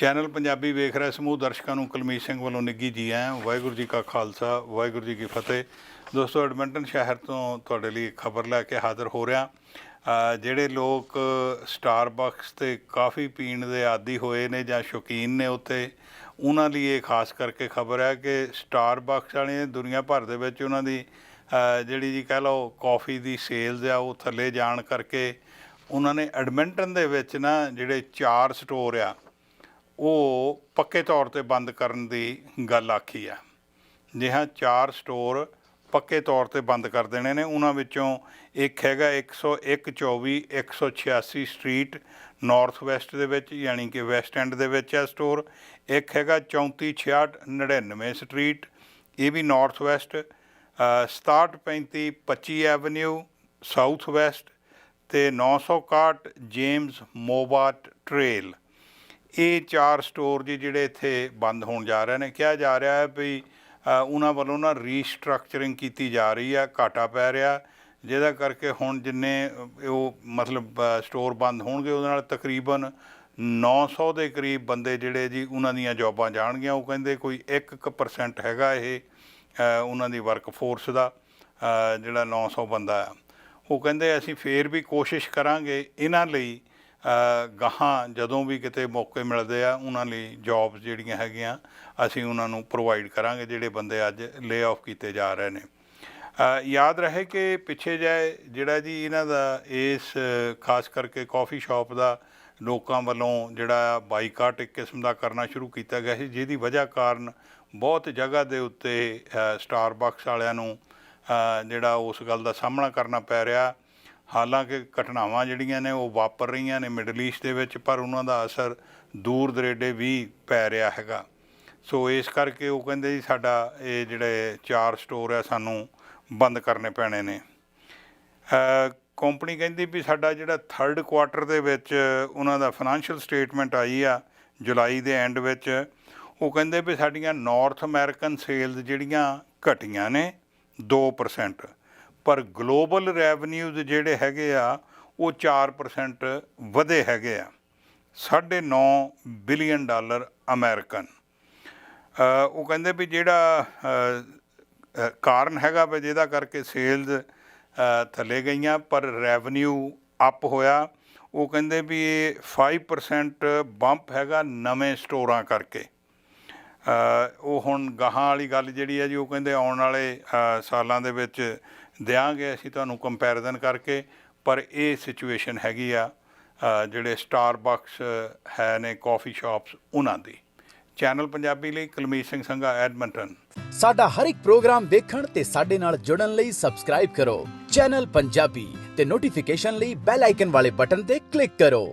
Channel Punjabi ਵੇਖ ਰਹੇ ਸਮੂਹ ਦਰਸ਼ਕਾਂ ਨੂੰ ਕੁਲਮੀਤ ਸਿੰਘ ਵੱਲੋਂ ਨਿੱਗੀ ਜੀ ਆਇਆਂ। ਵਾਹਿਗੁਰੂ ਜੀ ਕਾ ਖਾਲਸਾ, ਵਾਹਿਗੁਰੂ ਜੀ ਕੀ ਫਤਿਹ। ਦੋਸਤੋ, ਐਡਮਿੰਟਨ ਸ਼ਹਿਰ ਤੋਂ ਤੁਹਾਡੇ ਲਈ ਖਬਰ ਲੈ ਕੇ ਹਾਜ਼ਰ ਹੋ ਰਿਹਾ। ਜਿਹੜੇ ਲੋਕ ਸਟਾਰਬਕਸ ਤੇ ਕਾਫੀ ਪੀਣ ਦੇ ਆਦੀ ਹੋਏ ਨੇ ਜਾਂ ਸ਼ੌਕੀਨ ਨੇ ਉੱਥੇ, ਉਹਨਾਂ ਲਈ ਇਹ ਖਾਸ ਕਰਕੇ ਖਬਰ ਹੈ ਕਿ ਸਟਾਰਬਕਸ ਵਾਲੇ ਦੁਨੀਆ ਭਰ ਦੇ ਵਿੱਚ ਉਹਨਾਂ ਦੀ ਜਿਹੜੀ ਜੀ ਕਹਿ ਲਓ, ਕਾਫੀ ਦੀ ਸੇਲਜ਼ ਆ, ਉਹ ਥੱਲੇ ਜਾਣ ਕਰਕੇ ਉਹਨਾਂ ਨੇ ਐਡਮਿੰਟਨ ਦੇ ਵਿੱਚ ਨਾ ਜਿਹੜੇ ਚਾਰ ਸਟੋਰ ਆ ਉਹ ਪੱਕੇ ਤੌਰ ਤੇ ਬੰਦ ਕਰਨ ਦੀ ਗੱਲ ਆਖੀ ਆ ਜੀ ਚਾਰ ਸਟੋਰ ਪੱਕੇ ਤੌਰ ਤੇ ਬੰਦ ਕਰ ਦੇਣੇ ਨੇ, ਉਹਨਾਂ ਵਿੱਚੋਂ ਇੱਕ ਹੈਗਾ 10124 186 ਸਟਰੀਟ ਨਾਰਥ ਵੈਸਟ ਦੇ ਵਿੱਚ, ਯਾਨੀ ਕਿ ਵੈਸਟ ਐਂਡ ਦੇ ਵਿੱਚ ਹੈ ਸਟੋਰ। ਇੱਕ ਹੈਗਾ 3466 99 ਸਟਰੀਟ, ਇਹ ਵੀ north west 6735 25 avenue south west ਤੇ 961 ਜੇਮਸ ਮੋਬਾਟ ਟ੍ਰੇਲ। ਇਹ ਚਾਰ ਸਟੋਰ ਜੀ ਜਿਹੜੇ ਇੱਥੇ ਬੰਦ ਹੋਣ ਜਾ ਰਹੇ ਨੇ। ਕਿਹਾ ਜਾ ਰਿਹਾ ਹੈ ਵੀ ਉਹਨਾਂ ਵੱਲੋਂ ਨਾ ਰੀਸਟਰਕਚਰਿੰਗ ਕੀਤੀ ਜਾ ਰਹੀ ਹੈ ਘਾਟਾ ਪੈ ਰਿਹਾ। ਜਿਹਦਾ ਕਰਕੇ ਹੁਣ ਜਿੰਨੇ ਉਹ ਮਤਲਬ ਸਟੋਰ ਬੰਦ ਹੋਣਗੇ ਉਹਦੇ ਨਾਲ ਤਕਰੀਬਨ 900 ਦੇ ਕਰੀਬ ਬੰਦੇ ਜਿਹੜੇ ਜੀ ਉਹਨਾਂ ਦੀਆਂ ਜੌਬਾਂ ਜਾਣਗੀਆਂ। ਉਹ ਕਹਿੰਦੇ ਕੋਈ 1% ਹੈਗਾ ਇਹ ਉਹਨਾਂ ਦੀ ਵਰਕਫੋਰਸ ਦਾ ਅ, ਜਿਹੜਾ 900 ਬੰਦਾ ਆ ਉਹ ਕਹਿੰਦੇ ਅਸੀਂ ਫੇਰ ਵੀ ਕੋਸ਼ਿਸ਼ ਕਰਾਂਗੇ ਇਹਨਾਂ ਲਈ ਗਾਹਾਂ ਜਦੋਂ ਵੀ ਕਿਤੇ ਮੌਕੇ ਮਿਲਦੇ ਆ, ਉਹਨਾਂ ਲਈ ਜੌਬਸ ਜਿਹੜੀਆਂ ਹੈਗੀਆਂ, ਅਸੀਂ ਉਹਨਾਂ ਨੂੰ ਪ੍ਰੋਵਾਈਡ ਕਰਾਂਗੇ, ਜਿਹੜੇ ਬੰਦੇ ਅੱਜ ਲੇ ਆਫ ਕੀਤੇ ਜਾ ਰਹੇ ਨੇ। ਯਾਦ ਰਹੇ ਕਿ ਪਿੱਛੇ ਜਾਏ ਜਿਹੜਾ ਜੀ ਇਹਨਾਂ ਦਾ ਇਸ, ਖਾਸ ਕਰਕੇ ਕਾਫੀ ਸ਼ਾਪ ਦਾ ਲੋਕਾਂ ਵੱਲੋਂ ਜਿਹੜਾ ਬਾਈਕਾਟ ਇੱਕ ਕਿਸਮ ਦਾ ਕਰਨਾ ਸ਼ੁਰੂ ਕੀਤਾ ਗਿਆ ਸੀ, ਜਿਹਦੀ ਵਜ੍ਹਾ ਕਾਰਨ ਬਹੁਤ ਜਗ੍ਹਾ ਦੇ ਉੱਤੇ ਸਟਾਰਬਕਸ ਵਾਲਿਆਂ ਨੂੰ ਜਿਹੜਾ ਉਸ ਗੱਲ ਦਾ ਸਾਹਮਣਾ ਕਰਨਾ ਪੈ ਰਿਹਾ। ਹਾਲਾਂਕਿ ਘਟਨਾਵਾਂ ਜਿਹੜੀਆਂ ਨੇ ਉਹ ਵਾਪਰ ਰਹੀਆਂ ਨੇ ਮਿਡਲ ਈਸਟ ਦੇ ਵਿੱਚ, ਪਰ ਉਹਨਾਂ ਦਾ ਅਸਰ ਦੂਰ ਦਰੇਡੇ ਵੀ ਪੈ ਰਿਹਾ ਹੈਗਾ। ਸੋ ਇਸ ਕਰਕੇ ਉਹ ਕਹਿੰਦੇ ਜੀ ਸਾਡਾ ਇਹ ਜਿਹੜੇ ਚਾਰ ਸਟੋਰ ਆ, ਸਾਨੂੰ ਬੰਦ ਕਰਨੇ ਪੈਣੇ ਨੇ। ਕੰਪਨੀ ਕਹਿੰਦੀ ਵੀ ਸਾਡਾ ਜਿਹੜਾ ਥਰਡ ਕੁਆਟਰ ਦੇ ਵਿੱਚ ਉਹਨਾਂ ਦਾ ਫਾਈਨੈਂਸ਼ੀਅਲ ਸਟੇਟਮੈਂਟ ਆਈ ਆ, ਜੁਲਾਈ ਦੇ ਐਂਡ ਵਿੱਚ। ਉਹ ਕਹਿੰਦੇ ਵੀ ਸਾਡੀਆਂ ਨਾਰਥ ਅਮਰੀਕਨ ਸੇਲਸ ਜਿਹੜੀਆਂ ਘਟੀਆਂ ਨੇ 2% ਪਰ ਗਲੋਬਲ ਰੈਵਨਿਊਜ਼ ਜਿਹੜੇ ਹੈਗੇ ਆ, ਉਹ 4% ਵਧੇ ਹੈਗੇ ਆ। 9.5 ਬਿਲੀਅਨ ਡਾਲਰ ਅਮਰੀਕਨ। ਉਹ ਕਹਿੰਦੇ ਵੀ ਜਿਹੜਾ ਕਾਰਨ ਹੈਗਾ ਵੀ ਜਿਹਦਾ ਕਰਕੇ ਸੇਲਜ਼ ਥੱਲੇ ਗਈਆਂ, ਪਰ ਰੈਵਨਿਊ ਅਪ ਹੋਇਆ। ਉਹ ਕਹਿੰਦੇ ਵੀ ਇਹ 5% ਬੰਪ ਹੈਗਾ ਨਵੇਂ ਸਟੋਰਾਂ ਕਰਕੇ। ਉਹ ਹੁਣ ਗਾਹਾਂ ਵਾਲੀ ਗੱਲ ਜਿਹੜੀ ਹੈ ਜੀ, ਉਹ ਕਹਿੰਦੇ ਆਉਣ ਵਾਲੇ ਸਾਲਾਂ ਦੇ ਵਿੱਚ ਦਿਆਂਗੇ, ਅਸੀਂ ਤੁਹਾਨੂੰ ਕੰਪੈਰੀਜ਼ਨ ਕਰਕੇ, ਪਰ ਇਹ ਸਿਚੁਏਸ਼ਨ ਹੈਗੀ ਆ ਜਿਹੜੇ ਸਟਾਰਬਕਸ ਹੈ ਨੇ ਕਾਫੀ ਸ਼ਾਪਸ ਉਹਨਾਂ ਦੀ। ਚੈਨਲ ਪੰਜਾਬੀ ਲਈ ਕੁਲਮੀਤ ਸਿੰਘ ਸੰਘਾ ਐਡਮੰਟਨ ਸਾਡਾ ਹਰ ਇੱਕ ਪ੍ਰੋਗਰਾਮ ਦੇਖਣ ਤੇ ਸਾਡੇ ਨਾਲ ਜੁੜਨ ਲਈ ਸਬਸਕ੍ਰਾਈਬ ਕਰੋ। ਚੈਨਲ ਪੰਜਾਬੀ ਤੇ ਨੋਟੀਫਿਕੇਸ਼ਨ ਲਈ ਬੈਲ ਆਈਕਨ ਵਾਲੇ ਬਟਨ ਤੇ ਕਲਿੱਕ ਕਰੋ।